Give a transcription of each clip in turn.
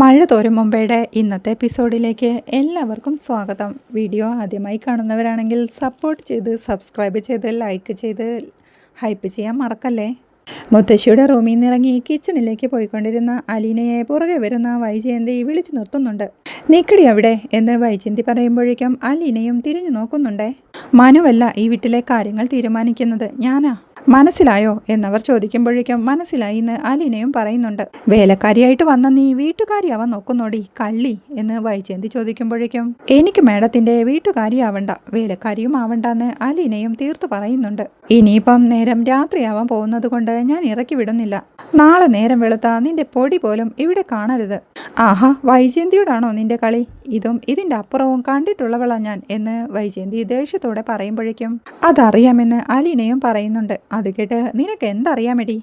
മഴ തോരും മുമ്പേടെ ഇന്നത്തെ എപ്പിസോഡിലേക്ക് എല്ലാവർക്കും സ്വാഗതം. വീഡിയോ ആദ്യമായി കാണുന്നവരാണെങ്കിൽ സപ്പോർട്ട് ചെയ്ത് സബ്സ്ക്രൈബ് ചെയ്ത് ലൈക്ക് ചെയ്ത് ഹൈപ്പ് ചെയ്യാൻ മറക്കല്ലേ? മുത്തശ്ശിയുടെ റൂമിൽ നിന്ന് ഇറങ്ങി കിച്ചണിലേക്ക് പോയിക്കൊണ്ടിരുന്ന അലീനയെ പുറകെ വരുന്ന വൈജയന്തി വിളിച്ചു നിർത്തുന്നുണ്ട്. നീക്കടി അവിടെ എന്ന് വൈജയന്തി പറയുമ്പോഴേക്കും അലീനയും തിരിഞ്ഞു നോക്കുന്നുണ്ടേ. മനുവല്ല ഈ വീട്ടിലെ കാര്യങ്ങൾ തീരുമാനിക്കുന്നത്. ഞാനാ? മനസ്സിലായോ? എന്നവർ ചോദിക്കുമ്പോഴേക്കും മനസ്സിലായി എന്ന് അലീനയും പറയുന്നുണ്ട്. വേലക്കാരിയായിട്ട് വന്ന നീ വീട്ടുകാരിയാവാൻ നോക്കുന്നോടി കള്ളി എന്ന് വൈജയന്തി ചോദിക്കുമ്പോഴേക്കും എനിക്ക് മേഡത്തിന്റെ വീട്ടുകാരിയാവണ്ട വേലക്കാരിയും ആവണ്ടെന്ന് അലീനയും തീർത്തു പറയുന്നുണ്ട്. ഇനിയിപ്പം നേരം രാത്രിയാവാൻ പോകുന്നത് കൊണ്ട് ഞാൻ ഇറക്കി വിടുന്നില്ല. നാളെ നേരം വെളുത്ത നിന്റെ പൊടി പോലും ഇവിടെ കാണരുത്. ആഹാ വൈജയന്തിയോടാണോ നിന്റെ കളി? ഇതും ഇതിന്റെ അപ്പുറവും കണ്ടിട്ടുള്ളവളാ ഞാൻ എന്ന് വൈജയന്തി ദേഷ്യത്തോടെ പറയുമ്പോഴേക്കും അതറിയാമെന്ന് അലീനയും പറയുന്നുണ്ട്. അത് കേട്ട് നിനക്ക് എന്തറിയാമെടി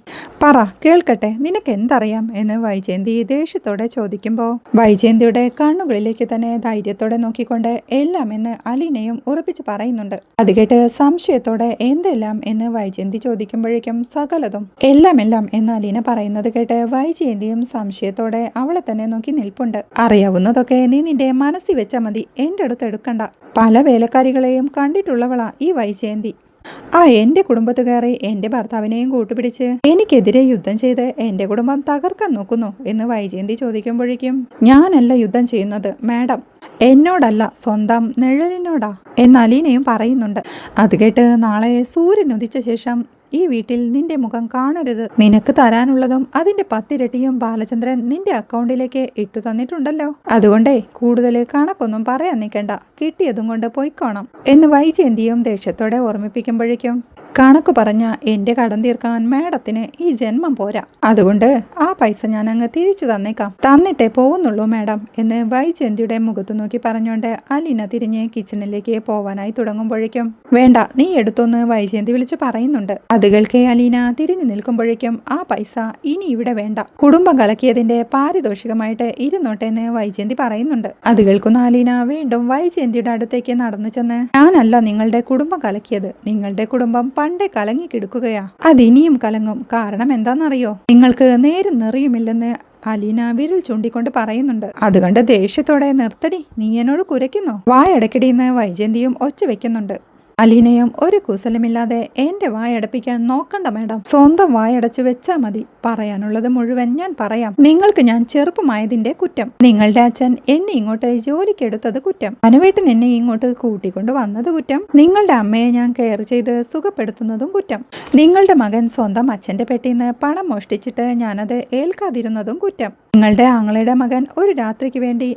പറ കേൾക്കട്ടെ നിനക്ക് എന്തറിയാം എന്ന് വൈജയന്തി ദേഷ്യത്തോടെ ചോദിക്കുമ്പോൾ വൈജയന്തിയുടെ കണ്ണുകളിലേക്ക് തന്നെ ധൈര്യത്തോടെ നോക്കിക്കൊണ്ട് എല്ലാം എന്ന് അലീനയും ഉറപ്പിച്ച് പറയുന്നുണ്ട്. അത് കേട്ട് സംശയത്തോടെ എന്തെല്ലാം എന്ന് വൈജയന്തി ചോദിക്കുമ്പോഴേക്കും സകലതും എല്ലാം എല്ലാം എന്ന് അലീന പറയുന്നത് കേട്ട് വൈജയന്തിയും സംശയത്തോടെ അവളെ തന്നെ നോക്കി നിൽപ്പുണ്ട്. അറിയാവുന്നതൊക്കെ നീ നിന്റെ മനസ്സിൽ വെച്ചാൽ മതി എന്റെ അടുത്ത് എടുക്കണ്ട. പല വേലക്കാരികളെയും കണ്ടിട്ടുള്ളവളാ ഈ വൈജയന്തി. ആ എന്റെ കുടുംബത്ത് കയറി എന്റെ ഭർത്താവിനെയും കൂട്ടുപിടിച്ച് എനിക്കെതിരെ യുദ്ധം ചെയ്ത് എന്റെ കുടുംബം തകർക്കാൻ നോക്കുന്നു എന്ന് വൈജയന്തി ചോദിക്കുമ്പോഴേക്കും ഞാനല്ല യുദ്ധം ചെയ്യുന്നത് മാഡം. എന്നോടല്ല സ്വന്തം നിഴലിനോടാ എന്ന് അലീനയും പറയുന്നുണ്ട്. അത് കേട്ട് നാളെ സൂര്യൻ ഉദിച്ച ശേഷം ഈ വീട്ടിൽ നിന്റെ മുഖം കാണരുത്. നിനക്ക് തരാനുള്ളതും അതിന്റെ പത്തിരട്ടിയും ബാലചന്ദ്രൻ നിന്റെ അക്കൗണ്ടിലേക്ക് ഇട്ടു തന്നിട്ടുണ്ടല്ലോ. അതുകൊണ്ടേ കൂടുതൽ കണക്കൊന്നും പറയാൻ നിൽക്കണ്ട. കിട്ടിയതും കൊണ്ട് പോയിക്കോണം. എന്ന് വൈജയന്തിയും ദേഷ്യത്തോടെ ഓർമ്മിപ്പിക്കുമ്പോഴേക്കും കണക്ക് പറഞ്ഞ എന്റെ കടം തീർക്കാൻ മാഡത്തിന് ഈ ജന്മം പോരാ. അതുകൊണ്ട് ആ പൈസ ഞാൻ അങ്ങ് തിരിച്ചു തന്നേക്കാം. തന്നിട്ടേ പോകുന്നുള്ളൂ മാഡം എന്ന് വൈജയന്തിയുടെ മുഖത്തു നോക്കി പറഞ്ഞുകൊണ്ട് അലീന തിരിഞ്ഞ് കിച്ചണിലേക്ക് പോവാനായി തുടങ്ങുമ്പോഴേക്കും വേണ്ട നീ എടുത്തൊന്ന് വൈജയന്തി വിളിച്ച് പറയുന്നുണ്ട്. അത് കേൾക്കെ അലീന തിരിഞ്ഞു നിൽക്കുമ്പോഴേക്കും ആ പൈസ ഇനി ഇവിടെ വേണ്ട. കുടുംബം കലക്കിയതിന്റെ പാരിതോഷികമായിട്ട് ഇരുന്നോട്ടെ എന്ന് വൈജയന്തി പറയുന്നുണ്ട്. അത് കേൾക്കുന്ന അലീന വീണ്ടും വൈജയന്തിയുടെ അടുത്തേക്ക് നടന്നു ചെന്ന് ഞാനല്ല നിങ്ങളുടെ കുടുംബം കലക്കിയത്. നിങ്ങളുടെ കുടുംബം പണ്ടേ കലങ്ങി കിടക്കുകയാ. അതിനിയും കലങ്ങും. കാരണം എന്താണെന്നറിയോ? നിങ്ങൾക്ക് നേരും നിറയുമില്ലെന്ന് അലീന വിരൽ ചൂണ്ടിക്കൊണ്ട് പറയുന്നുണ്ട്. അതുകൊണ്ട് ദേഷ്യത്തോടെ നിർത്തടി നീ എന്നോട് കുരയ്ക്കുന്നോ? വായടക്കിടിന്ന് വൈജയന്തിയും ഒച്ച വെക്കുന്നുണ്ട്. അലീനയും ഒരു കുസലമില്ലാതെ എന്റെ വായടപ്പിക്കാൻ നോക്കണ്ട മാഡം. സ്വന്തം വായടച്ചു വെച്ചാ മതി. പറയാനുള്ളത് മുഴുവൻ ഞാൻ പറയാം. നിങ്ങൾക്ക് ഞാൻ ചെറുപ്പമായതിന്റെ കുറ്റം. നിങ്ങളുടെ അച്ഛൻ എന്നെ ഇങ്ങോട്ട് ജോലിക്കെടുത്തത് കുറ്റം. അനുവേട്ടൻ എന്നെ ഇങ്ങോട്ട് കൂട്ടിക്കൊണ്ട് വന്നത് കുറ്റം. നിങ്ങളുടെ അമ്മയെ ഞാൻ കെയർ ചെയ്ത് സുഖപ്പെടുത്തുന്നതും കുറ്റം. നിങ്ങളുടെ മകൻ സ്വന്തം അച്ഛന്റെ പെട്ടിന്ന് പണം മോഷ്ടിച്ചിട്ട് ഞാനത് ഏൽക്കാതിരുന്നതും കുറ്റം. നിങ്ങളുടെ ആങ്ങളുടെ മകൻ ഒരു രാത്രിക്ക് വേണ്ടി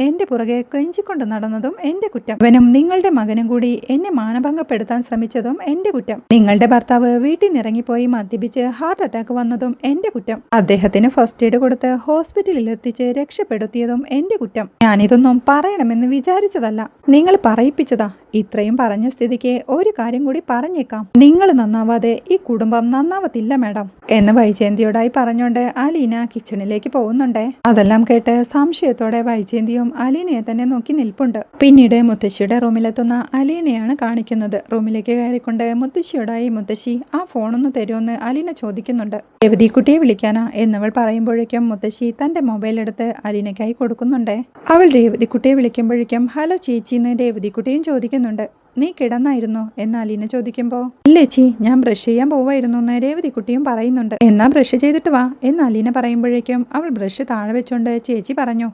എന്റെ പുറകെ കെഞ്ചിക്കൊണ്ട് നടന്നതും എന്റെ കുറ്റം. അവനും നിങ്ങളുടെ മകനും കൂടി എന്നെ മാനഭംഗപ്പെടുത്താൻ ശ്രമിച്ചതും എന്റെ കുറ്റം. നിങ്ങളുടെ ഭർത്താവ് വീട്ടിൽ നിറങ്ങിപ്പോയി മദ്യപിച്ച് ഹാർട്ട് അറ്റാക്ക് വന്നതും എന്റെ കുറ്റം. അദ്ദേഹത്തിന് ഫസ്റ്റ് എയ്ഡ് കൊടുത്ത് ഹോസ്പിറ്റലിൽ എത്തിച്ച് രക്ഷപ്പെടുത്തിയതും എന്റെ കുറ്റം. ഞാനിതൊന്നും പറയണമെന്ന് വിചാരിച്ചതല്ല. നിങ്ങൾ പറയിപ്പിച്ചതാ. ഇത്രയും പറഞ്ഞ സ്ഥിതിക്ക് ഒരു കാര്യം കൂടി പറഞ്ഞേക്കാം. നിങ്ങൾ നന്നാവാതെ ഈ കുടുംബം നന്നാവത്തില്ല മാഡം. എന്ന് വൈജയന്തിയോടായി പറഞ്ഞുകൊണ്ട് അലീന കിച്ചണിലേക്ക് പോകുന്നുണ്ടേ. അതെല്ലാം കേട്ട് സംശയത്തോടെ വൈജയന്തിയും അലീനയെ തന്നെ നോക്കി നിൽപ്പുണ്ട്. പിന്നീട് മുത്തശ്ശിയുടെ റൂമിലെത്തുന്ന അലീനയാണ് കാണിക്കുന്നത്. റൂമിലേക്ക് കയറിക്കൊണ്ട് മുത്തശ്ശിയോടായി മുത്തശ്ശി ആ ഫോണൊന്ന് തരുമെന്ന് അലീന ചോദിക്കുന്നുണ്ട്. രവതിക്കുട്ടിയെ വിളിക്കാനാ? എന്നവൾ പറയുമ്പോഴേക്കും മുത്തശ്ശി തന്റെ മൊബൈൽ എടുത്ത് അലീനയ്ക്കായി കൊടുക്കുന്നുണ്ട്. അവൾ രേവതിക്കുട്ടിയെ വിളിക്കുമ്പോഴേക്കും ഹലോ ചേച്ചി എന്ന് രേവതിക്കുട്ടിയും ചോദിക്കുന്നുണ്ട്. നീ കിടന്നായിരുന്നോ? എന്ന് അലീന ചോദിക്കുമ്പോൾ ഇല്ലേച്ചി ഞാൻ ബ്രഷ് ചെയ്യാൻ പോവായിരുന്നു എന്ന് രേവതിക്കുട്ടിയും പറയുന്നുണ്ട്. എന്നാ ബ്രഷ് ചെയ്തിട്ട് വാ എന്ന് അലീന പറയുമ്പോഴേക്കും അവൾ ബ്രഷ് താഴെ വെച്ചോണ്ട് ചേച്ചി പറഞ്ഞു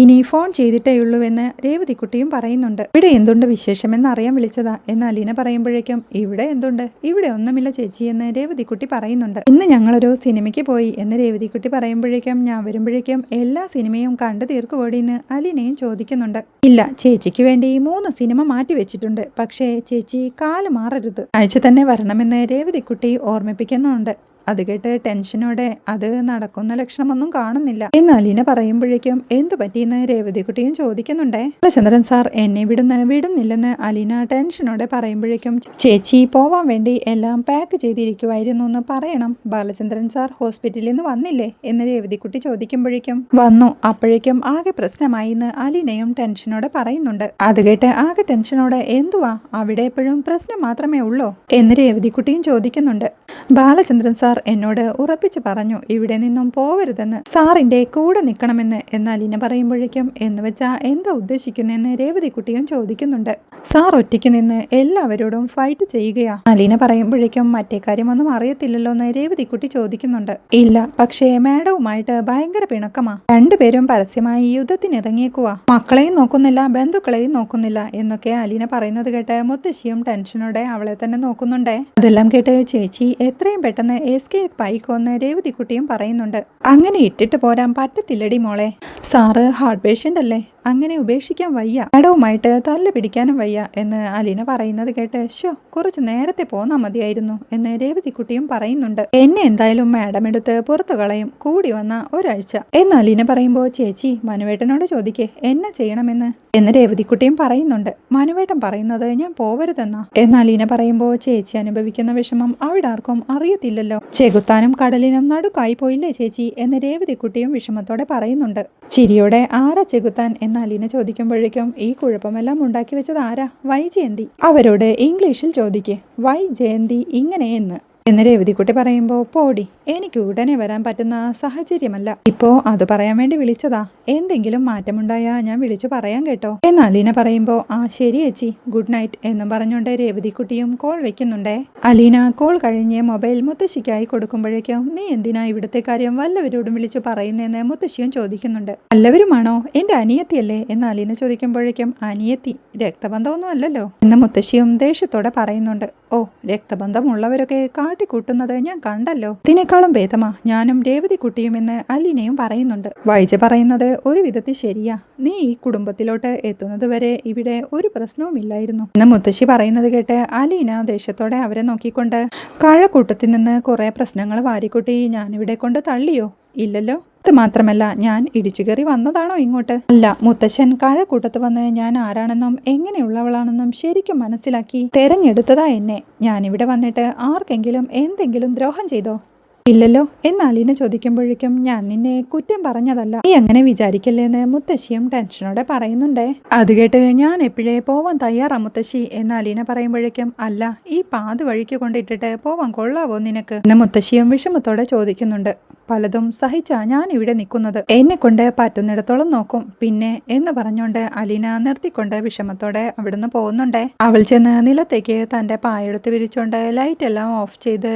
ഇനി ഫോൺ ചെയ്തിട്ടേ ഉള്ളൂ എന്ന് രേവതിക്കുട്ടിയും പറയുന്നുണ്ട്. ഇവിടെ എന്തുണ്ട് വിശേഷമെന്ന് അറിയാൻ വിളിച്ചതാ എന്ന് അലീന പറയുമ്പോഴേക്കും ഇവിടെ എന്തുണ്ട്? ഇവിടെ ഒന്നുമില്ല ചേച്ചി എന്ന് രേവതിക്കുട്ടി പറയുന്നുണ്ട്. ഇന്ന് ഞങ്ങളൊരു സിനിമയ്ക്ക് പോയി എന്ന് രേവതിക്കുട്ടി പറയുമ്പോഴേക്കും ഞാൻ വരുമ്പോഴേക്കും എല്ലാ സിനിമയും കണ്ടു തീർക്കുപോടിയെന്ന് അലീനയും ചോദിക്കുന്നുണ്ട്. ഇല്ല ചേച്ചിക്ക് വേണ്ടി മൂന്ന് സിനിമ മാറ്റി വെച്ചിട്ടുണ്ട്. പക്ഷേ ചേച്ചി കാൽ മാറരുത്. ആഴ്ച തന്നെ വരണമെന്ന് രേവതിക്കുട്ടി ഓർമ്മിപ്പിക്കുന്നുണ്ട്. അത് കേട്ട് ടെൻഷനോടെ അത് നടക്കുന്ന ലക്ഷണമൊന്നും കാണുന്നില്ല. എന്ന് അലീന പറയുമ്പോഴേക്കും എന്ത് പറ്റിയെന്ന് രേവതികുട്ടിയും ചോദിക്കുന്നുണ്ടേ? ബാലചന്ദ്രൻ സാർ എന്നെ വിടുന്ന വിടുന്നില്ലെന്ന് അലീന ടെൻഷനോടെ പറയുമ്പോഴേക്കും ചേച്ചി പോവാൻ വേണ്ടി എല്ലാം പാക്ക് ചെയ്തിരിക്കുമായിരുന്നു എന്ന് പറയണം. ബാലചന്ദ്രൻ സാർ ഹോസ്പിറ്റലിൽ നിന്ന് വന്നില്ലേ? എന്ന് രേവതികുട്ടി ചോദിക്കുമ്പോഴേക്കും വന്നു. അപ്പോഴേക്കും ആകെ പ്രശ്നമായി എന്ന് അലീനയും ടെൻഷനോടെ പറയുന്നുണ്ട്. അത് കേട്ട് ആകെ ടെൻഷനോടെ എന്തുവാ? അവിടെ എപ്പോഴും പ്രശ്നം മാത്രമേ ഉള്ളൂ? എന്ന് രേവതികുട്ടിയും ചോദിക്കുന്നുണ്ട്. ബാലചന്ദ്രൻ സാർ സാർ എന്നോട് ഉറപ്പിച്ചു പറഞ്ഞു ഇവിടെ നിന്നും പോവരുതെന്ന് സാറിന്റെ കൂടെ നിൽക്കണമെന്ന് എന്നാൽ ഇന പറയുമ്പോഴേക്കും എന്ന് വെച്ചാ എന്താ ഉദ്ദേശിക്കുന്നതെന്ന് രേവതിക്കുട്ടിയും ചോദിക്കുന്നുണ്ട്. സാർ ഒറ്റയ്ക്ക് നിന്ന് എല്ലാവരോടും ഫൈറ്റ് ചെയ്യുകയാ. അലീന പറയുമ്പോഴേക്കും മറ്റേ കാര്യമൊന്നും അറിയത്തില്ലല്ലോ എന്ന് രേവതിക്കുട്ടി ചോദിക്കുന്നുണ്ട്. ഇല്ല പക്ഷേ മാഡവുമായിട്ട് ഭയങ്കര പിണക്കമാ. രണ്ടുപേരും പരസ്യമായി യുദ്ധത്തിനിറങ്ങിയേക്കുവാ. മക്കളെയും നോക്കുന്നില്ല ബന്ധുക്കളെയും നോക്കുന്നില്ല എന്നൊക്കെ അലീന പറയുന്നത് കേട്ട് മുത്തശ്ശിയും ടെൻഷനോടെ അവളെ തന്നെ നോക്കുന്നുണ്ടേ. അതെല്ലാം കേട്ട് ചേച്ചി എത്രയും പെട്ടെന്ന് എസ് കെ പൈക്കോന്ന് രേവതിക്കുട്ടിയും പറയുന്നുണ്ട്. അങ്ങനെ ഇട്ടിട്ട് പോരാൻ പറ്റത്തില്ലടി മോളെ. സാറ് ഹാർട്ട് പേഷ്യന്റ് അല്ലേ അങ്ങനെ ഉപേക്ഷിക്കാൻ വയ്യ. മാഡവുമായിട്ട് തല്ല് പിടിക്കാനും വയ്യ. എന്ന് അലീന പറയുന്നത് കേട്ട് ഷോ കുറച്ച് നേരത്തെ പോന്നാ മതിയായിരുന്നു എന്ന് രേവതിക്കുട്ടിയും പറയുന്നുണ്ട്. എന്നെ എന്തായാലും മാഡം എടുത്ത് പുറത്തു കളയും കൂടി വന്ന ഒരാഴ്ച എന്ന് അലീന പറയുമ്പോൾ ചേച്ചി മനുവേട്ടനോട് ചോദിക്കേ എന്നെ ചെയ്യണമെന്ന്? എന്ന് രേവതിക്കുട്ടിയും പറയുന്നുണ്ട്. മനുവേട്ടൻ പറയുന്നത് ഞാൻ പോവരുതെന്നാ? എന്നാൽ ഇന പറയുമ്പോൾ ചേച്ചി അനുഭവിക്കുന്ന വിഷമം അവിടെ ആർക്കും അറിയത്തില്ലല്ലോ. ചെകുത്താനും കടലിനും നടുക്കായി പോയില്ലേ ചേച്ചി? എന്ന് രേവതിക്കുട്ടിയും വിഷമത്തോടെ പറയുന്നുണ്ട്. ചിരിയോടെ ആരാ ചെകുത്താൻ? എന്ന അലീന ചോദിക്കുമ്പോഴേക്കും ഈ കുഴപ്പമെല്ലാം ഉണ്ടാക്കി വെച്ചത് ആരാ? വൈ ജയന്തി അവരോട് ഇംഗ്ലീഷിൽ ചോദിക്കേ. വൈ ജയന്തി ഇങ്ങനെയെന്ന്. എന്ന് രേവതിക്കുട്ടി പറയുമ്പോൾ പോടി എനിക്ക് ഉടനെ വരാൻ പറ്റുന്ന സാഹചര്യമല്ല. ഇപ്പോ അത് പറയാൻ വേണ്ടി വിളിച്ചതാ. എന്തെങ്കിലും മാറ്റമുണ്ടായാ ഞാൻ വിളിച്ചു പറയാൻ കേട്ടോ. എന്ന് അലീന പറയുമ്പോൾ ആ ശരി ചേച്ചി ഗുഡ് നൈറ്റ് എന്നും പറഞ്ഞുകൊണ്ട് രേവതിക്കുട്ടിയും കോൾ വെക്കുന്നുണ്ടേ. അലീന കോൾ കഴിഞ്ഞ് മൊബൈൽ മുത്തശ്ശിക്കായി കൊടുക്കുമ്പോഴേക്കും നീ എന്തിനാ ഇവിടുത്തെ കാര്യം വല്ലവരോടും വിളിച്ചു പറയുന്നതെന്ന് മുത്തശ്ശിയും ചോദിക്കുന്നുണ്ട്. വല്ലവരുമാണോ? എന്റെ അനിയത്തിയല്ലേ? എന്ന് അലീന ചോദിക്കുമ്പോഴേക്കും അനിയത്തി രക്തബന്ധമൊന്നും അല്ലല്ലോ? എന്ന് മുത്തശ്ശിയും ദേഷ്യത്തോടെ പറയുന്നുണ്ട്. ഓ രക്തബന്ധമുള്ളവരൊക്കെ കാട്ടിക്കൂട്ടുന്നത് ഞാൻ കണ്ടല്ലോ. ഇതിനേക്കാളും ഭേദമാ ഞാനും രേവതി കുട്ടിയും എന്ന് അലീനയും പറയുന്നുണ്ട്. വൈജ പറയുന്നത് ഒരു വിധത്തിൽ ശരിയാ. നീ ഈ കുടുംബത്തിലോട്ട് എത്തുന്നത് വരെ ഇവിടെ ഒരു പ്രശ്നവും ഇല്ലായിരുന്നു. എന്ന് മുത്തശ്ശി പറയുന്നത് കേട്ട് അലീന ദേഷ്യത്തോടെ അവരെ നോക്കിക്കൊണ്ട് കഴക്കൂട്ടത്തിൽ നിന്ന് കുറെ പ്രശ്നങ്ങൾ വാരിക്കൂട്ടി ഞാനിവിടെ കൊണ്ട് തള്ളിയോ? ഇല്ലല്ലോ. അത് മാത്രമല്ല ഞാൻ ഇടിച്ചു കയറി വന്നതാണോ ഇങ്ങോട്ട്? അല്ല മുത്തശ്ശൻ കഴക്കൂട്ടത്ത് വന്ന് ഞാൻ ആരാണെന്നും എങ്ങനെയുള്ളവളാണെന്നും ശരിക്കും മനസ്സിലാക്കി തെരഞ്ഞെടുത്തതാ എന്നെ. ഇവിടെ വന്നിട്ട് ആർക്കെങ്കിലും എന്തെങ്കിലും ദ്രോഹം ചെയ്തോ? ഇല്ലല്ലോ. എന്നാൽ അലീന ചോദിക്കുമ്പോഴേക്കും ഞാൻ നിന്നെ കുറ്റം പറഞ്ഞതല്ല. നീ അങ്ങനെ വിചാരിക്കല്ലേന്ന് മുത്തശ്ശിയും ടെൻഷനോടെ പറയുന്നുണ്ടേ. അത് കേട്ട് ഞാൻ എപ്പോഴേ പോവാൻ തയ്യാറാ മുത്തശ്ശി? എന്നാൽ ഇനെ പറയുമ്പോഴേക്കും അല്ല ഈ പാത് വഴിക്ക് കൊണ്ടിട്ടിട്ട് പോവാൻ കൊള്ളാവോ നിനക്ക്? എന്ന് മുത്തശ്ശിയും വിഷമത്തോടെ ചോദിക്കുന്നുണ്ട്. പലതും സഹിച്ചാ ഞാൻ ഇവിടെ നിൽക്കുന്നത്. എന്നെ കൊണ്ട് പറ്റുന്നിടത്തോളം നോക്കും. പിന്നെ എന്ന് പറഞ്ഞുകൊണ്ട് അലീന നിർത്തിക്കൊണ്ട് വിഷമത്തോടെ അവിടുന്ന് പോകുന്നുണ്ടേ. അവൾ ചെന്ന് നിലത്തേക്ക് തന്റെ പായെടുത്ത് വിരിച്ചുകൊണ്ട് ലൈറ്റ് എല്ലാം ഓഫ് ചെയ്ത്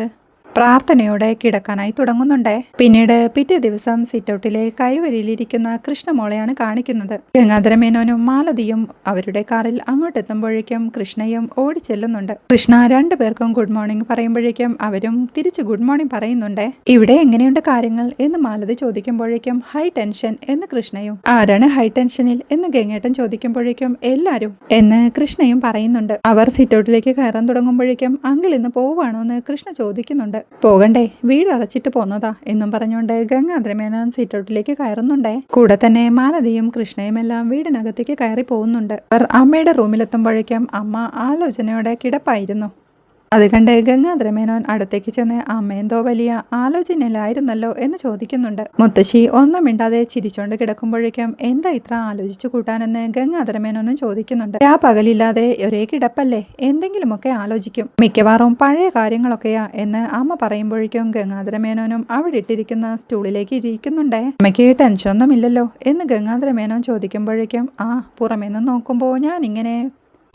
പ്രാർത്ഥനയോടെ കിടക്കാനായി തുടങ്ങുന്നുണ്ട്. പിന്നീട് പിറ്റേ ദിവസം സിറ്റൗട്ടിലെ കൈവരിയിലിരിക്കുന്ന കൃഷ്ണമോളെയാണ് കാണിക്കുന്നത്. ഗംഗാധരമേനോനും മാലതിയും അവരുടെ കാറിൽ അങ്ങോട്ടെത്തുമ്പോഴേക്കും കൃഷ്ണയും ഓടി ചെല്ലുന്നുണ്ട്. കൃഷ്ണ രണ്ടുപേർക്കും ഗുഡ് മോർണിംഗ് പറയുമ്പോഴേക്കും അവരും തിരിച്ചു ഗുഡ് മോർണിംഗ് പറയുന്നുണ്ട്. ഇവിടെ എങ്ങനെയുണ്ട് കാര്യങ്ങൾ? എന്ന് മാലതി ചോദിക്കുമ്പോഴേക്കും ഹൈ ടെൻഷൻ എന്ന് കൃഷ്ണയും ആരാണ് ഹൈ ടെൻഷനിൽ? എന്ന് ഗംഗേട്ടൻ ചോദിക്കുമ്പോഴേക്കും എല്ലാരും എന്ന് കൃഷ്ണയും പറയുന്നുണ്ട്. അവർ സിറ്റൗട്ടിലേക്ക് കയറാൻ തുടങ്ങുമ്പോഴേക്കും അങ്കിൾ ഇന്ന് പോവാണോ എന്ന് കൃഷ്ണ ചോദിക്കുന്നുണ്ട്. പോകണ്ടേ? വീട് അടച്ചിട്ട് പോന്നതാ എന്നും പറഞ്ഞുകൊണ്ട് ഗംഗാധരമേനോൻ സീറ്റൗട്ടിലേക്ക് കയറുന്നുണ്ടേ. കൂടെ തന്നെ മാലതിയും കൃഷ്ണയും എല്ലാം വീടിനകത്തേക്ക് കയറി പോകുന്നുണ്ട് അവർ അമ്മയുടെ റൂമിലെത്തുമ്പോഴേക്കും അമ്മ ആലോചനയോടെ കിടപ്പായിരുന്നു. അത് കണ്ട് ഗംഗാധര മേനോൻ അടുത്തേക്ക് ചെന്ന് അമ്മയെന്തോ വലിയ ആലോചനയിലായിരുന്നല്ലോ? എന്ന് ചോദിക്കുന്നുണ്ട്. മുത്തശ്ശി ഒന്നും മിണ്ടാതെ ചിരിച്ചോണ്ട് കിടക്കുമ്പോഴേക്കും എന്താ ഇത്ര ആലോചിച്ചു കൂട്ടാനെന്ന്? ഗംഗാധര മേനോനും ചോദിക്കുന്നുണ്ട്. ആ പകലില്ലാതെ ഒരേ കിടപ്പല്ലേ? എന്തെങ്കിലുമൊക്കെ ആലോചിക്കും. മിക്കവാറും പഴയ കാര്യങ്ങളൊക്കെയാ എന്ന് അമ്മ പറയുമ്പോഴേക്കും ഗംഗാധര മേനോനും അവിടെ ഇട്ടിരിക്കുന്ന സ്റ്റൂളിലേക്ക് ഇരിക്കുന്നുണ്ടേ. അമ്മയ്ക്ക് ടെൻഷനൊന്നുമില്ലല്ലോ? എന്ന് ഗംഗാധര മേനോൻ ചോദിക്കുമ്പോഴേക്കും ആ പുറമേന്ന് നോക്കുമ്പോൾ ഞാൻ ഇങ്ങനെ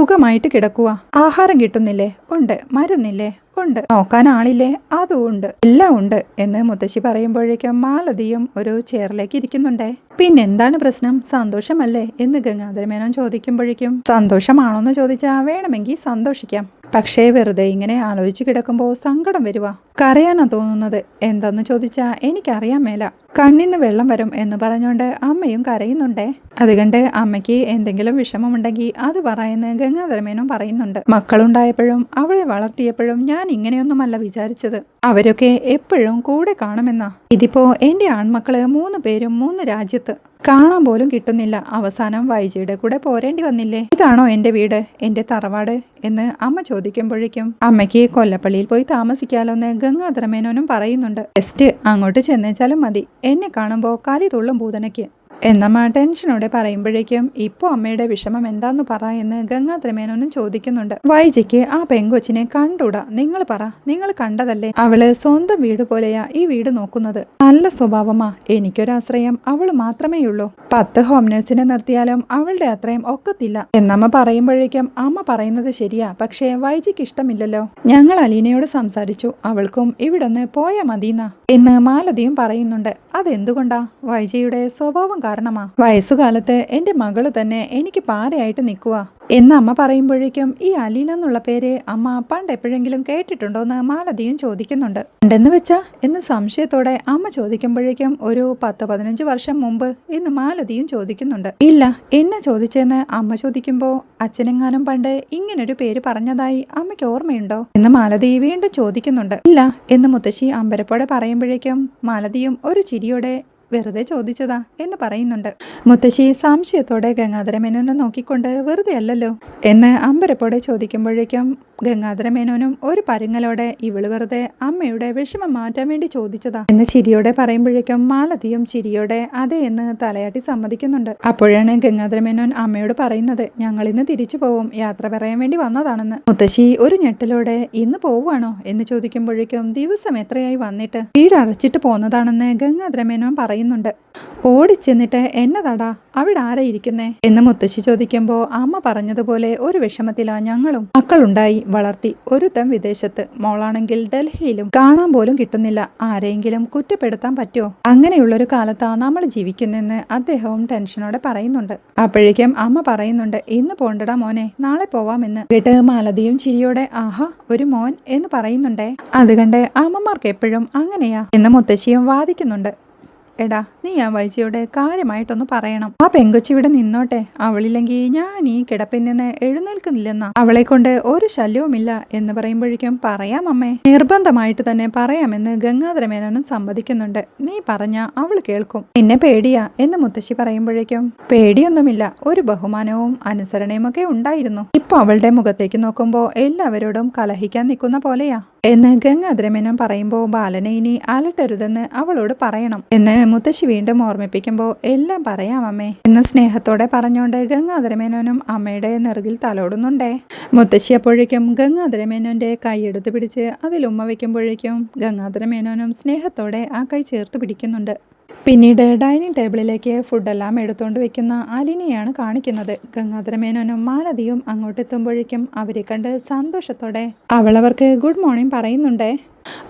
സുഖമായിട്ട് കിടക്കുക ആഹാരം കിട്ടുന്നില്ലേ? ഉണ്ട്. മരുന്നില്ലേ? ഉണ്ട് നോക്കാൻ ആളില്ലേ? അതും ഉണ്ട് എല്ലാം ഉണ്ട് എന്ന് മുത്തശ്ശി പറയുമ്പോഴേക്കും മാലതിയും ഒരു ചെയറിലേക്ക് ഇരിക്കുന്നുണ്ടേ. പിന്നെ എന്താണ് പ്രശ്നം? സന്തോഷമല്ലേ? എന്ന് ഗംഗാധര മേനോൻ ചോദിക്കുമ്പോഴേക്കും സന്തോഷമാണോന്ന് ചോദിച്ചാൽ വേണമെങ്കിൽ സന്തോഷിക്കാം. പക്ഷേ വെറുതെ ഇങ്ങനെ ആലോചിച്ച് കിടക്കുമ്പോൾ സങ്കടം വരുക കരയാനാ തോന്നുന്നത്. എന്താന്ന് ചോദിച്ചാ എനിക്കറിയാൻ മേല. കണ്ണിന്ന് വെള്ളം വരും എന്ന് പറഞ്ഞുകൊണ്ട് അമ്മയും കരയുന്നുണ്ടേ. അതുകൊണ്ട് അമ്മയ്ക്ക് എന്തെങ്കിലും വിഷമമുണ്ടെങ്കിൽ അത് പറയുന്ന ഗംഗാധരമേനോൻ പറയുന്നുണ്ട്. മക്കളുണ്ടായപ്പോഴും അവളെ വളർത്തിയപ്പോഴും ഞാൻ ഇങ്ങനെയൊന്നുമല്ല വിചാരിച്ചത്. അവരൊക്കെ എപ്പോഴും കൂടെ കാണുമെന്നാ. ഇതിപ്പോ എന്റെ ആൺമക്കൾ മൂന്ന് പേരും മൂന്ന് രാജ്യത്ത്. കാണാൻ പോലും കിട്ടുന്നില്ല. അവസാനം വൈജിയുടെ കൂടെ പോരേണ്ടി വന്നില്ലേ? ഇതാണോ എന്റെ വീട്? എന്റെ തറവാട്? എന്ന് അമ്മ ചോദിക്കുമ്പോഴേക്കും അമ്മയ്ക്ക് കൊല്ലപ്പള്ളിയിൽ പോയി താമസിക്കാലോന്ന് ഗംഗാധരമേനോനും പറയുന്നുണ്ട്. ജസ്റ്റ് അങ്ങോട്ട് ചെന്നേച്ചാലും മതി. എന്നെ കാണുമ്പോൾ കാലി തുള്ളും എന്നമ്മ ടെൻഷനോടെ പറയുമ്പോഴേക്കും ഇപ്പോൾ അമ്മയുടെ വിഷമം എന്താന്ന് പറ എന്ന് ഗംഗാധരമേനോനും ചോദിക്കുന്നുണ്ട്. വൈജിക്ക് ആ പെങ്കൊച്ചിനെ കണ്ടൂടാ. നിങ്ങൾ പറ നിങ്ങൾ കണ്ടതല്ലേ അവൾ സ്വന്തം വീട് പോലെയാ ഈ വീട് നോക്കുന്നത്? നല്ല സ്വഭാവമാ. എനിക്കൊരാശ്രയം അവൾ മാത്രമേയുള്ളൂ. പത്ത് ഹോം നഴ്സിനെ നിർത്തിയാലും അവളുടെ അത്രയും ഒക്കത്തില്ല. എന്നമ്മ പറയുമ്പോഴേക്കും അമ്മ പറയുന്നത് ശരിയാ. പക്ഷേ വൈജിക്ക് ഇഷ്ടമില്ലല്ലോ. ഞങ്ങൾ അലീനയോട് സംസാരിച്ചു. അവൾക്കും ഇവിടുന്ന് പോയാ മതിന്നാ. എന്ന് മാലതിയും പറയുന്നുണ്ട്. അതെന്തുകൊണ്ടാ? വൈജിയുടെ സ്വഭാവം കാരണമാ? വയസ്സുകാലത്ത് എന്റെ മകൾ തന്നെ എനിക്ക് പാരയായിട്ട് നിൽക്കുക എന്ന് അമ്മ പറയുമ്പോഴേക്കും ഈ അലീന എന്നുള്ള പേര് അമ്മ പണ്ട് എപ്പോഴെങ്കിലും കേട്ടിട്ടുണ്ടോന്ന് മാലതിയും ചോദിക്കുന്നുണ്ട്. ഉണ്ടെന്ന് വെച്ചാ? എന്ന് സംശയത്തോടെ അമ്മ ചോദിക്കുമ്പോഴേക്കും ഒരു പത്ത് പതിനഞ്ച് വർഷം മുമ്പ് ഇന്ന് മാലതിയും ചോദിക്കുന്നുണ്ട്. ഇല്ല എന്നെ ചോദിച്ചെന്ന് അമ്മ ചോദിക്കുമ്പോ അച്ഛനെങ്ങാനും പണ്ട് ഇങ്ങനൊരു പേര് പറഞ്ഞതായി അമ്മയ്ക്ക് ഓർമ്മയുണ്ടോ? എന്ന് മാലതി വീണ്ടും ചോദിക്കുന്നുണ്ട്. ഇല്ല എന്ന് മുത്തശ്ശി അമ്പരപ്പോടെ പറയുമ്പോഴേക്കും മാലതിയും ഒരു ചിരിയോടെ വെറുതെ ചോദിച്ചതാ എന്ന് പറയുന്നുണ്ട്. മുത്തശ്ശി സംശയത്തോടെ ഗംഗാധരമേനോനെ നോക്കിക്കൊണ്ട് വെറുതെ അല്ലല്ലോ എന്ന് അമ്പരപ്പോടെ ചോദിക്കുമ്പോഴേക്കും ഗംഗാധരമേനോനും ഒരു പരുങ്ങലോടെ ഇവൾ വെറുതെ അമ്മയുടെ വിഷമം മാറ്റാൻ വേണ്ടി ചോദിച്ചതാ എന്ന് ചിരിയോടെ പറയുമ്പോഴേക്കും മാലതിയും ചിരിയോടെ അതെ എന്ന് തലയാട്ടി സമ്മതിക്കുന്നുണ്ട്. അപ്പോഴാണ് ഗംഗാധരമേനോൻ അമ്മയോട് പറയുന്നത് ഞങ്ങൾ ഇന്ന് തിരിച്ചു പോവും. യാത്ര പറയാൻ വേണ്ടി വന്നതാണെന്ന്. മുത്തശ്ശി ഒരു ഞെട്ടലോടെ ഇന്ന് പോവുകയാണോ? എന്ന് ചോദിക്കുമ്പോഴേക്കും ദിവസം എത്രയായി വന്നിട്ട്? വീട് അടച്ചിട്ട് പോന്നതാണെന്ന് ഗംഗാധരമേനോൻ പറയുന്നുണ്ട്. ഓടിച്ചെന്നിട്ട് എന്നതാടാ അവിടെ ആരാ ഇരിക്കുന്നേ? എന്ന് മുത്തശ്ശി ചോദിക്കുമ്പോൾ അമ്മ പറഞ്ഞതുപോലെ ഒരു വിഷമത്തിലാ ഞങ്ങളും. മക്കളുണ്ടായി വളർത്തി. ഒരുത്തം വിദേശത്ത്. മോളാണെങ്കിൽ ഡൽഹിയിലും. കാണാൻ പോലും കിട്ടുന്നില്ല. ആരെയെങ്കിലും കുറ്റപ്പെടുത്താൻ പറ്റുമോ അങ്ങനെയുള്ളൊരു കാലത്താ നമ്മൾ ജീവിക്കുന്നെന്ന് അദ്ദേഹവും ടെൻഷനോടെ പറയുന്നുണ്ട്. അപ്പോഴേക്കും അമ്മ പറയുന്നുണ്ട് ഇന്ന് പോണ്ടടാ മോനെ നാളെ പോവാമെന്ന്. കേട്ട് മാലതിയും ചിരിയോടെ ആഹാ ഒരു മോൻ എന്ന് പറയുന്നുണ്ടേ. അത് കണ്ട് അമ്മമാർക്ക് എപ്പോഴും അങ്ങനെയാ എന്ന് മുത്തശ്ശിയും വാദിക്കുന്നുണ്ട്. എടാ നീ ആ വൈജിയോട് കാര്യമായിട്ടൊന്ന് പറയണം. ആ പെങ്കൊച്ചി ഇവിടെ നിന്നോട്ടെ. അവളില്ലെങ്കിൽ ഞാൻ ഈ കിടപ്പിൽ നിന്ന് എഴുന്നേൽക്കുന്നില്ലെന്ന. അവളെ കൊണ്ട് ഒരു ശല്യവുമില്ല എന്ന് പറയുമ്പോഴേക്കും പറയാം അമ്മേ. നിർബന്ധമായിട്ട് തന്നെ പറയാമെന്ന് ഗംഗാധരമേനോനും സമ്മതിക്കുന്നുണ്ട്. നീ പറഞ്ഞ അവൾ കേൾക്കും. നിന്നെ പേടിയാ എന്ന് മുത്തശ്ശി പറയുമ്പോഴേക്കും പേടിയൊന്നുമില്ല. ഒരു ബഹുമാനവും അനുസരണയും ഒക്കെ ഉണ്ടായിരുന്നു. ഇപ്പൊ അവളുടെ മുഖത്തേക്ക് നോക്കുമ്പോൾ എല്ലാവരോടും കലഹിക്കാൻ നിൽക്കുന്ന പോലെയാ. എന്ന് ഗംഗാധരമേനോൻ പറയുമ്പോൾ ബാലനെ ഇനി അലട്ടരുതെന്ന് അവളോട് പറയണം. എന്ന് മുത്തശ്ശി വീണ്ടും ഓർമ്മിപ്പിക്കുമ്പോൾ എല്ലാം പറയാം അമ്മേ. എന്ന് സ്നേഹത്തോടെ പറഞ്ഞുകൊണ്ട് ഗംഗാധരമേനോനും അമ്മയുടെ നെറുകിൽ തലോടുന്നുണ്ടേ. മുത്തശ്ശി അപ്പോഴേക്കും ഗംഗാധരമേനോന്റെ കൈയെടുത്ത് പിടിച്ച് അതിൽ ഉമ്മ വയ്ക്കുമ്പോഴേക്കും ഗംഗാധരമേനോനും സ്നേഹത്തോടെ ആ കൈ ചേർത്ത് പിടിക്കുന്നുണ്ട്. പിന്നീട് ഡൈനിങ് ടേബിളിലേക്ക് ഫുഡെല്ലാം എടുത്തുകൊണ്ട് വെക്കുന്ന അലിനെയാണ് കാണിക്കുന്നത്. ഗംഗാധരമേനോനും മാലതിയും അങ്ങോട്ടെത്തുമ്പോഴേക്കും അവരെ കണ്ട് സന്തോഷത്തോടെ അവളവർക്ക് ഗുഡ് മോർണിംഗ് പറയുന്നുണ്ടേ.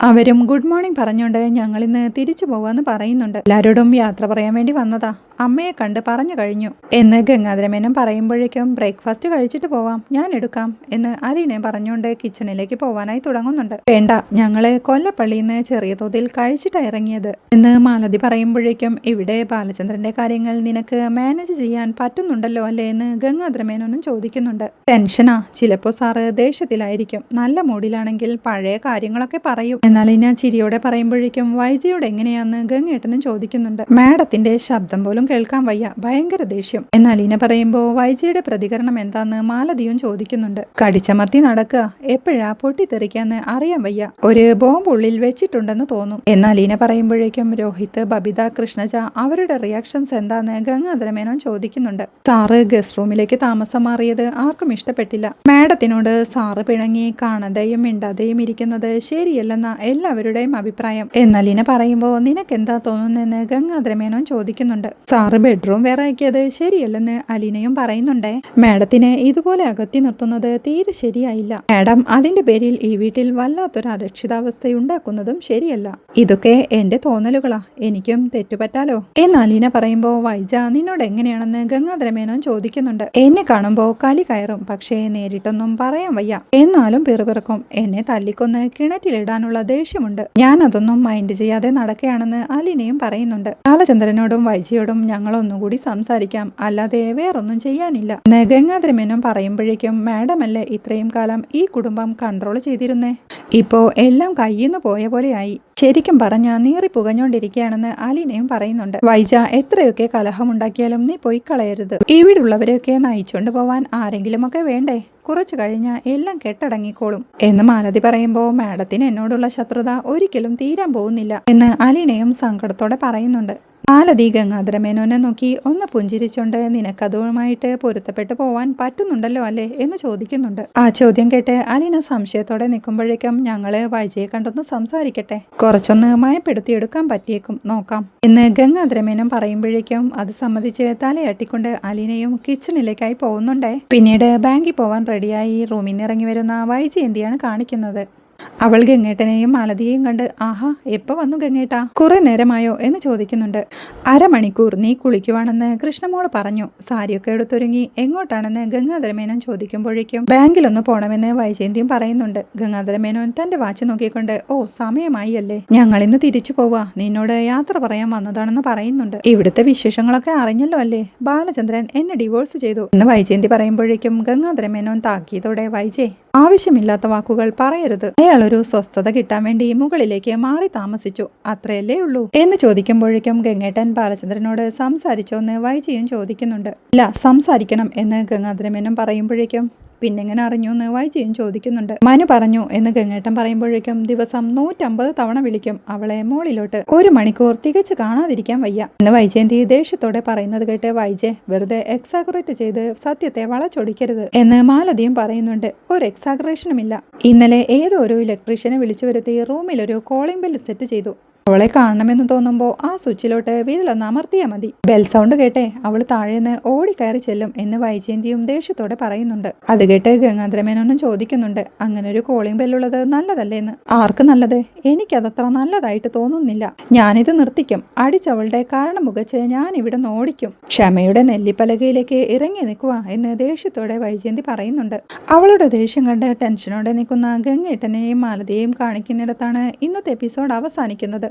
അവരും ഗുഡ് മോർണിംഗ് പറഞ്ഞുകൊണ്ട് ഞങ്ങൾ ഇന്ന് തിരിച്ചു പോവാന്ന് പറയുന്നുണ്ട്. എല്ലാവരോടും യാത്ര പറയാൻ വേണ്ടി വന്നതാ. അമ്മയെ കണ്ട് പറഞ്ഞു കഴിഞ്ഞു. എന്ന് ഗംഗാധരമേനൻ പറയുമ്പോഴേക്കും ബ്രേക്ക്ഫാസ്റ്റ് കഴിച്ചിട്ട് പോവാം ഞാൻ എടുക്കാം എന്ന് അലീനെ പറഞ്ഞുകൊണ്ട് കിച്ചണിലേക്ക് പോവാനായി തുടങ്ങുന്നുണ്ട്. വേണ്ട ഞങ്ങൾ കൊല്ലപ്പള്ളിയിൽ നിന്ന് ചെറിയ തോതിൽ കഴിച്ചിട്ട് ഇറങ്ങിയത് എന്ന് മാലതി പറയുമ്പോഴേക്കും ഇവിടെ ബാലചന്ദ്രന്റെ കാര്യങ്ങൾ നിനക്ക് മാനേജ് ചെയ്യാൻ പറ്റുന്നുണ്ടല്ലോ അല്ലേ? എന്ന് ഗംഗാധരമേനോനും ചോദിക്കുന്നുണ്ട്. ടെൻഷനാ ചിലപ്പോ സാറ് ദേഷ്യത്തിലായിരിക്കും. നല്ല മൂഡിലാണെങ്കിൽ പഴയ കാര്യങ്ങളൊക്കെ പറയും. എന്നാൽ ഇനി ചിരിയോടെ പറയുമ്പോഴേക്കും വൈജയോട് എങ്ങനെയാന്ന് ഗംഗേട്ടനും ചോദിക്കുന്നുണ്ട്. മാഡത്തിന്റെ ശബ്ദം പോലും കേൾക്കാൻ വയ്യ. ഭയങ്കര ദേഷ്യം. എന്നാൽ ഇന പറയുമ്പോൾ വൈജിയുടെ പ്രതികരണം എന്താന്ന് മാലതിയും ചോദിക്കുന്നുണ്ട്. കടിച്ചമർത്തി നടക്കുക എപ്പോഴാ പൊട്ടിത്തെറിക്കാന്ന് അറിയാൻ വയ്യ. ഒരു ബോംബ് ഉള്ളിൽ വെച്ചിട്ടുണ്ടെന്ന് തോന്നും. എന്നാൽ ഇന പറയുമ്പോഴേക്കും രോഹിത് ബബിത കൃഷ്ണജ അവരുടെ റിയാക്ഷൻസ് എന്താന്ന് ഗംഗാധരമേനോൻ ചോദിക്കുന്നുണ്ട്. സാറ് ഗസ്റ്റ് റൂമിലേക്ക് താമസം മാറിയത് ആർക്കും ഇഷ്ടപ്പെട്ടില്ല. മാഡത്തിനോട് സാറ് പിണങ്ങി കാണാതെയും മിണ്ടാതെയും ഇരിക്കുന്നത് ശരിയല്ലെന്ന എല്ലാവരുടെയും അഭിപ്രായം. എന്നാൽ ഇന പറയുമ്പോൾ നിനക്കെന്താ തോന്നുന്നെന്ന് ഗംഗാധരമേനോൻ ചോദിക്കുന്നുണ്ട്. സാറ് ബെഡ്റൂം വേറെ ആക്കിയത് ശരിയല്ലെന്ന് അലീനയും പറയുന്നുണ്ടേ. മാഡത്തിനെ ഇതുപോലെ അകത്തി നിർത്തുന്നത് തീരെ ശരിയായില്ല. മാഡം അതിന്റെ പേരിൽ ഈ വീട്ടിൽ വല്ലാത്തൊരു അരക്ഷിതാവസ്ഥ ഉണ്ടാക്കുന്നതും ശരിയല്ല. ഇതൊക്കെ എന്റെ തോന്നലുകളാ. എനിക്കും തെറ്റുപറ്റാലോ? എന്ന് അലീന പറയുമ്പോൾ വൈജ നിന്നോട് എങ്ങനെയാണെന്ന് ഗംഗാധരമേനോൻ ചോദിക്കുന്നുണ്ട്. എന്നെ കാണുമ്പോൾ കലി കയറും പക്ഷേ നേരിട്ടൊന്നും പറയാൻ വയ്യ. എന്നാലും പിറുപിറുക്കും. എന്നെ തല്ലിക്കൊന്ന് കിണറ്റിലിടാനുള്ള ദേഷ്യമുണ്ട്. ഞാൻ അതൊന്നും മൈൻഡ് ചെയ്യാതെ നടക്കുകയാണെന്ന് അലീനയും പറയുന്നുണ്ട്. ബാലചന്ദ്രനോടും വൈജയോടും ഞങ്ങൾ ഒന്നുകൂടി സംസാരിക്കാം. അല്ലാതെ വേറൊന്നും ചെയ്യാനില്ല. ഗംഗാധരമേനോൻ പറയുമ്പോഴേക്കും മാഡമല്ലേ ഇത്രയും കാലം ഈ കുടുംബം കൺട്രോൾ ചെയ്തിരുന്നേ? ഇപ്പോ എല്ലാം കയ്യിന്ന് പോയ പോലെയായി. ശരിക്കും പറഞ്ഞ നീറി പുകഞ്ഞോണ്ടിരിക്കുകയാണെന്ന് അലീനയും പറയുന്നുണ്ട്. വൈജ എത്രയൊക്കെ കലഹമുണ്ടാക്കിയാലും നീ പോയി കളയരുത്. ഇവിടുള്ളവരെയൊക്കെ നയിച്ചുകൊണ്ട് പോവാൻ ആരെങ്കിലുമൊക്കെ വേണ്ടേ? കുറച്ചു കഴിഞ്ഞാൽ എല്ലാം കെട്ടടങ്ങിക്കോളും. എന്ന് മാലതി പറയുമ്പോൾ മാഡത്തിന് എന്നോടുള്ള ശത്രുത ഒരിക്കലും തീരാൻ പോകുന്നില്ല എന്ന് അലീനയും സങ്കടത്തോടെ പറയുന്നുണ്ട്. മാലതി ഗംഗാധരമേനോനെ നോക്കി ഒന്ന് പുഞ്ചിരിച്ചുകൊണ്ട് നിനക്കതുമായിട്ട് പൊരുത്തപ്പെട്ടു പോവാൻ പറ്റുന്നുണ്ടല്ലോ അല്ലേ എന്ന് ചോദിക്കുന്നുണ്ട്. ആ ചോദ്യം കേട്ട് അലീന സംശയത്തോടെ നിൽക്കുമ്പോഴേക്കും ഞങ്ങൾ വൈജയെ കണ്ടൊന്ന് സംസാരിക്കട്ടെ. കുറച്ചൊന്ന് മയപ്പെടുത്തിയെടുക്കാൻ പറ്റിയേക്കും. നോക്കാം. എന്ന് ഗംഗാധര മേനോൻ പറയുമ്പോഴേക്കും അത് സമ്മതിച്ച് തലയട്ടിക്കൊണ്ട് അലീനയും കിച്ചണിലേക്കായി പോകുന്നുണ്ടേ. പിന്നീട് ബാങ്കിൽ പോവാൻ റെഡിയായി റൂമിൽ നിന്ന് ഇറങ്ങി വരുന്ന വൈജയന്തിയാണ് കാണിക്കുന്നത്? അവൾ ഗംഗേട്ടനെയും മാലതിയെയും കണ്ട് ആഹാ എപ്പോ വന്നു ഗംഗേട്ട? കുറെ നേരമായോ? എന്ന് ചോദിക്കുന്നുണ്ട്. അരമണിക്കൂർ നീ കുളിക്കുവാണെന്ന് കൃഷ്ണമോൾ പറഞ്ഞു. സാരിയൊക്കെ എടുത്തൊരുങ്ങി എങ്ങോട്ടാണെന്ന് ഗംഗാധരമേനോൻ ചോദിക്കുമ്പോഴേക്കും ബാങ്കിലൊന്ന് പോണമെന്ന് വൈജയന്തിയും പറയുന്നുണ്ട്. ഗംഗാധരമേനോൻ തന്റെ വാച്ച് നോക്കിക്കൊണ്ട് ഓ സമയമായി അല്ലേ? ഞങ്ങൾ ഇന്ന് തിരിച്ചു പോവാ. നിന്നോട് യാത്ര പറയാൻ വന്നതാണെന്ന് പറയുന്നുണ്ട്. ഇവിടുത്തെ വിശേഷങ്ങളൊക്കെ അറിഞ്ഞല്ലോ അല്ലേ? ബാലചന്ദ്രൻ എന്നെ ഡിവോഴ്സ് ചെയ്തു. എന്ന് വൈജയന്തി പറയുമ്പോഴേക്കും ഗംഗാധരമേനോൻ താക്കിയതോടെ വൈജയ് ആവശ്യമില്ലാത്ത വാക്കുകൾ പറയരുത്. അയാൾ ഒരു സ്വസ്ഥത കിട്ടാൻ വേണ്ടി മുകളിലേക്ക് മാറി താമസിച്ചു. അത്രയല്ലേ ഉള്ളൂ. എന്ന് ചോദിക്കുമ്പോഴേക്കും ഗംഗേട്ടൻ ബാലചന്ദ്രനോട് സംസാരിച്ചോ എന്ന് വൈജിയും ചോദിക്കുന്നുണ്ട്. ഇല്ല സംസാരിക്കണം എന്ന് ഗംഗാധരമേനും പറയുമ്പോഴേക്കും പിന്നെങ്ങനെ അറിഞ്ഞു എന്ന് വായിച്ചും ചോദിക്കുന്നുണ്ട്. മനു പറഞ്ഞു എന്ന് ഗംഗേട്ടൻ പറയുമ്പോഴേക്കും ദിവസം നൂറ്റമ്പത് തവണ വിളിക്കും അവളെ മോളിലോട്ട്. ഒരു മണിക്കൂർ തികച്ചു കാണാതിരിക്കാൻ വയ്യ. എന്ന് വൈജയന്തി ദേഷ്യത്തോടെ പറയുന്നത് കേട്ട് വൈജയ് വെറുതെ എക്സാഗ്രേറ്റ് ചെയ്ത് സത്യത്തെ വളച്ചൊടിക്കരുത് എന്ന് മാലതിയും പറയുന്നുണ്ട്. ഒരു എക്സാഗ്രേഷനുമില്ല ഇന്നലെ ഏതോ ഒരു ഇലക്ട്രീഷ്യനെ വിളിച്ചു വരുത്തി റൂമിൽ ഒരു കോളിംഗ് ബെൽ സെറ്റ് ചെയ്തു. അവളെ കാണണമെന്ന് തോന്നുമ്പോൾ ആ സ്വിച്ചിലോട്ട് വിരലൊന്ന് അമർത്തിയാൽ മതി. ബെൽ സൗണ്ട് കേട്ടെ അവൾ താഴേന്ന് ഓടിക്കയറി ചെല്ലും എന്ന് വൈജയന്തിയും ദേഷ്യത്തോടെ പറയുന്നുണ്ട്. അത് കേട്ട് ഗംഗാധരമേനോനും ചോദിക്കുന്നുണ്ട് അങ്ങനെ ഒരു കോളിംഗ് ബെല്ലുള്ളത് നല്ലതല്ലേന്ന്? ആർക്ക് നല്ലത്? എനിക്കതത്ര നല്ലതായിട്ട് തോന്നുന്നില്ല. ഞാനിത് നിർത്തിക്കും. അടിച്ചവളുടെ കാരണം മുഖച്ച് ഞാൻ ഇവിടെ നിന്ന് ഓടിക്കും. ക്ഷമയുടെ നെല്ലിപ്പലകയിലേക്ക് ഇറങ്ങി നിൽക്കുക എന്ന് ദേഷ്യത്തോടെ വൈജയന്തി പറയുന്നുണ്ട്. അവളുടെ ദേഷ്യം കണ്ട് ടെൻഷനോടെ നിൽക്കുന്ന ഗംഗേട്ടനെയും മാലതിയെയും കാണിക്കുന്നിടത്താണ് ഇന്നത്തെ എപ്പിസോഡ് അവസാനിക്കുന്നത്.